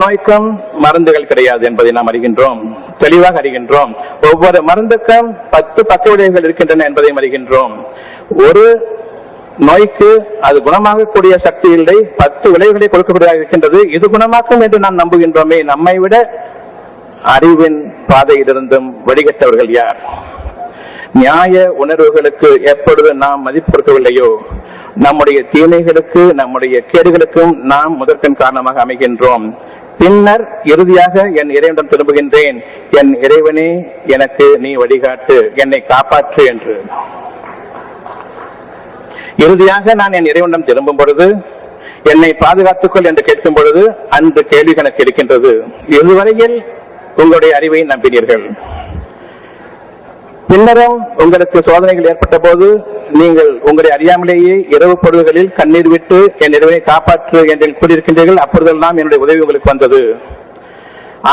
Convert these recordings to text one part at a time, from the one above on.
நோய்க்கும் மருந்துகள் கிடையாது என்பதை நாம் அறிகின்றோம். தெளிவாக அறிகின்றோம். ஒவ்வொரு மருந்துக்கும் பத்து பக்க விளைவுகள் இருக்கின்றன என்பதையும் அறிகின்றோம். ஒரு நோய்க்கு அது குணமாகக்கூடிய சக்தி இல்லை. பத்து விளைவுகளை கொடுக்கக்கூடியதாக இருக்கின்றது. இது குணமாக்கும் என்று நாம் நம்புகின்றோமே. நம்மை விட அறிவின் பாதையிலிருந்தும் வழிகட்டவர்கள் யார்? நியாய உணர்வுகளுக்கு எப்பொழுது நாம் மதிப்பு கொடுக்கவில்லையோ நம்முடைய தீமைகளுக்கு நம்முடைய கேடுகளுக்கும் நாம் முதற்கண் காரணமாக அமைகின்றோம். பின்னர் இறுதியாக என் இறைவனிடம் திரும்புகின்றேன். என் இறைவனே எனக்கு நீ வழிகாட்டு என்னை காப்பாற்று என்று. இறுதியாக நான் என் இறைவனிடம் திரும்பும் பொழுது என்னை பாதுகாத்துக்கொள் என்று கேட்கும் பொழுது அன்று கேள்வி கணக்கு இருக்கின்றது. இதுவரையில் உங்களுடைய அறிவை நம்பினீர்கள். பின்னரும் உங்களுக்கு சோதனைகள் ஏற்பட்ட போது நீங்கள் உங்களை அறியாமலேயே இரவு பொழுதுகளில் கண்ணீர் விட்டு என் இறைவனை காப்பாற்று என்று கூறியிருக்கின்றீர்கள். அப்பொழுதெல்லாம் என்னுடைய உதவி உங்களுக்கு வந்தது.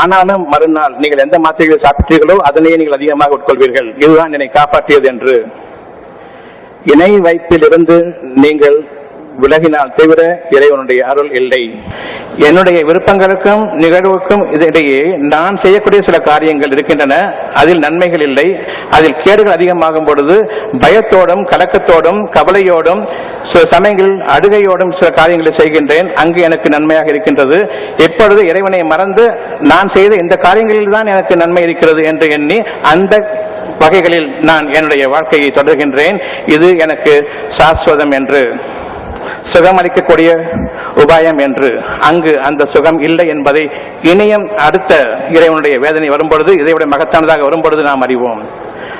ஆனாலும் மறுநாள் நீங்கள் எந்த மாத்திரைகளை சாப்பிட்டீர்களோ அதனையே நீங்கள் அதிகமாக உட்கொள்வீர்கள். இதுதான் என்னை காப்பாற்றியது என்று. இணை வைப்பிலிருந்து நீங்கள் விலகினால் தவிர இறைவனுடைய அருள் இல்லை. என்னுடைய விருப்பங்களுக்கும் நிகழ்வுக்கும் இடையே நான் செய்யக்கூடிய சில காரியங்கள் இருக்கின்றன. அதில் நன்மைகள் இல்லை. அதில் கேடுகள் அதிகமாகும் பொழுது பயத்தோடும் கலக்கத்தோடும் கவலையோடும் சில சமயங்களில் அடுகையோடும் சில காரியங்களை செய்கின்றேன். அங்கு எனக்கு நன்மையாக இருக்கின்றது. எப்பொழுது இறைவனை மறந்து நான் செய்த இந்த காரியங்களில் தான் எனக்கு நன்மை இருக்கிறது என்று எண்ணி அந்த வகைகளில் நான் என்னுடைய வாழ்க்கையை தொடர்கின்றேன். இது எனக்கு சாஸ்வதம் என்று. சுகமளிக்கக்கூடிய உபாயம் என்று. அங்கு அந்த சுகம் இல்லை என்பதை இனியும் அடுத்த இறைவனுடைய வேதனை வரும்பொழுது இதைவிட மகத்தானதாக வரும்பொழுது நாம் அறிவோம்.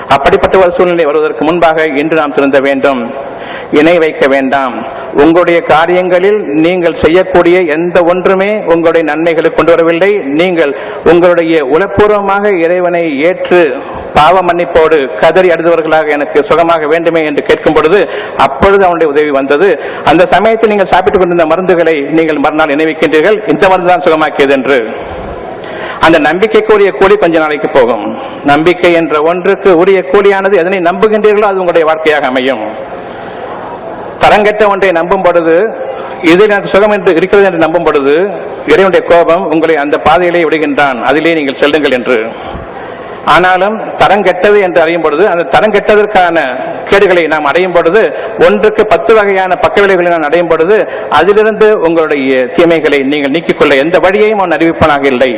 அப்படிப்பட்ட ஒரு சூழ்நிலை வருவதற்கு முன்பாக இன்று நாம் திருந்த வேண்டும். இணை வைக்க வேண்டாம். உங்களுடைய காரியங்களில் நீங்கள் செய்யக்கூடிய எந்த ஒன்றுமே உங்களுடைய நன்மைகளை கொண்டு வரவில்லை. நீங்கள் உங்களுடைய உளப்பூர்வமாக இறைவனை ஏற்று பாவ மன்னிப்போடு கதறி அடுத்தவர்களாக எனக்கு சுகமாக வேண்டுமே என்று கேட்கும் பொழுது அப்பொழுது அவனுடைய உதவி வந்தது. அந்த சமயத்தில் நீங்கள் சாப்பிட்டுக் கொண்டிருந்த மருந்துகளை நீங்கள் மறுநாள் நினைவிக்கின்றீர்கள் இந்த மருந்து தான் சுகமாக்கியது என்று. அந்த நம்பிக்கைக்குரிய கூலி கொஞ்ச நாளைக்கு போகும். நம்பிக்கை என்ற ஒன்றுக்கு உரிய கூலியானது எதனை நம்புகின்றீர்களோ அது உங்களுடைய வாழ்க்கையாக அமையும். தரங்கெட்ட ஒன்றை நம்பும் பொழுது இதில் எனக்கு சுகம் என்று இருக்கிறது என்று நம்பும் பொழுது இறைவனுடைய கோபம் உங்களை அந்த பாதையிலே விடுகின்றான். அதிலே நீங்கள் செல்லுங்கள் என்று. ஆனாலும் தரம் கெட்டது என்று அறியும் பொழுது அந்த தரம் கெட்டதற்கான கேடுகளை நாம் அடையும் பொழுது ஒன்றுக்கு பத்து வகையான பக்க விளைவுகளை நான் அடையும் பொழுது அதிலிருந்து உங்களுடைய தீமைகளை நீங்கள் நீக்கிக் கொள்ள எந்த வழியையும் அவன் அறிவிப்பனாக இல்லை.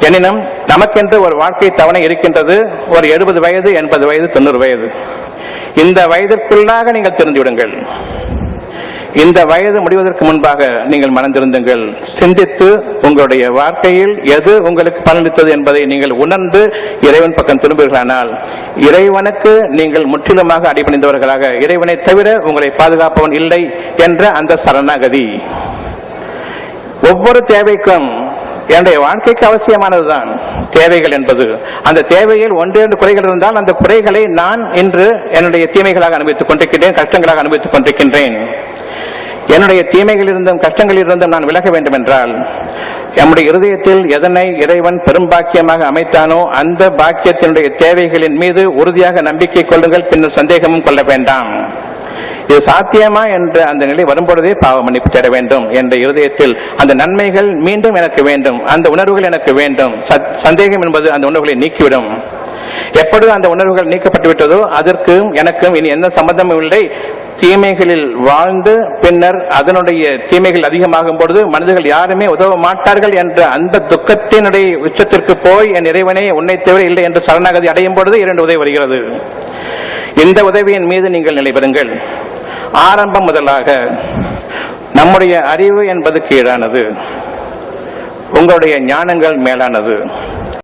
எனினும் நமக்கென்று ஒரு வாழ்க்கை தவணை இருக்கின்றது ஒரு எழுபது வயது எண்பது வயது தொண்ணூறு வயது. இந்த வயதிற்குள்ளாக நீங்கள் தெரிந்துவிடுங்கள். இந்த வயது முடிவதற்கு முன்பாக நீங்கள் மனந்திருந்துங்கள். சிந்தித்து உங்களுடைய வாழ்க்கையில் எது உங்களுக்கு பலனளித்தது என்பதை நீங்கள் உணர்ந்து இறைவன் பக்கம் திரும்புகிறானால் இறைவனுக்கு நீங்கள் முற்றிலுமாக அடிபணிந்தவர்களாக இறைவனை தவிர உங்களை பாதுகாப்பவன் இல்லை என்ற அந்த சரணாகதி. ஒவ்வொரு தேவைக்கும் என்னுடைய வாழ்க்கைக்கு அவசியமானதுதான் தேவைகள் என்பது. அந்த தேவையில் ஒன்றிரண்டு குறைகள் இருந்தால் அந்த குறைகளை நான் இன்று என்னுடைய தீமைகளாக அனுபவித்துக் கொண்டிருக்கின்றேன் கஷ்டங்களாக அனுபவித்துக் கொண்டிருக்கின்றேன். என்னுடைய தீமைகள் இருந்தும் கஷ்டங்களில் இருந்தும் நான் விலக வேண்டும் என்றால் நம்முடைய இருதயத்தில் எதனை இறைவன் பெரும் பாக்கியமாக அமைத்தானோ அந்த பாக்கியத்தினுடைய தேவைகளின் மீது உறுதியாக நம்பிக்கை கொள்ளுங்கள் பின்னர் சந்தேகமும் கொள்ள வேண்டாம். இது சாத்தியமா என்ற அந்த நிலை வரும்பொழுதே பாவ மன்னிப்பு தேட வேண்டும் என்ற இருதயத்தில் அந்த நன்மைகள் மீண்டும் எனக்கு வேண்டும் அந்த உணர்வுகள் எனக்கு வேண்டும். சத்- சந்தேகம் என்பது அந்த உணர்வுகளை நீக்கிவிடும். எப்பொழுது அந்த உணர்வுகள் நீக்கப்பட்டு விட்டதோ அதற்கும் எனக்கும் இனி எந்த சம்பந்தமும் இல்லை. தீமைகளில் வாழ்ந்து பின்னர் அதனுடைய தீமைகள் அதிகமாகும் பொழுது மனிதர்கள் யாருமே உதவ மாட்டார்கள் என்ற அந்த துக்கத்தினுடைய உச்சத்திற்கு போய் என் இறைவனே உன்னை தவிர இல்லை என்று சரணாகதி அடையும் பொழுது இரண்டு உதவி வருகிறது. இந்த உதவியின் மீது நீங்கள் நிலை பெறுங்கள் ஆரம்பம் முதலாக நம்முடைய அறிவு என்பது கீழானது. உங்களுடைய ஞானங்கள் மேலானது.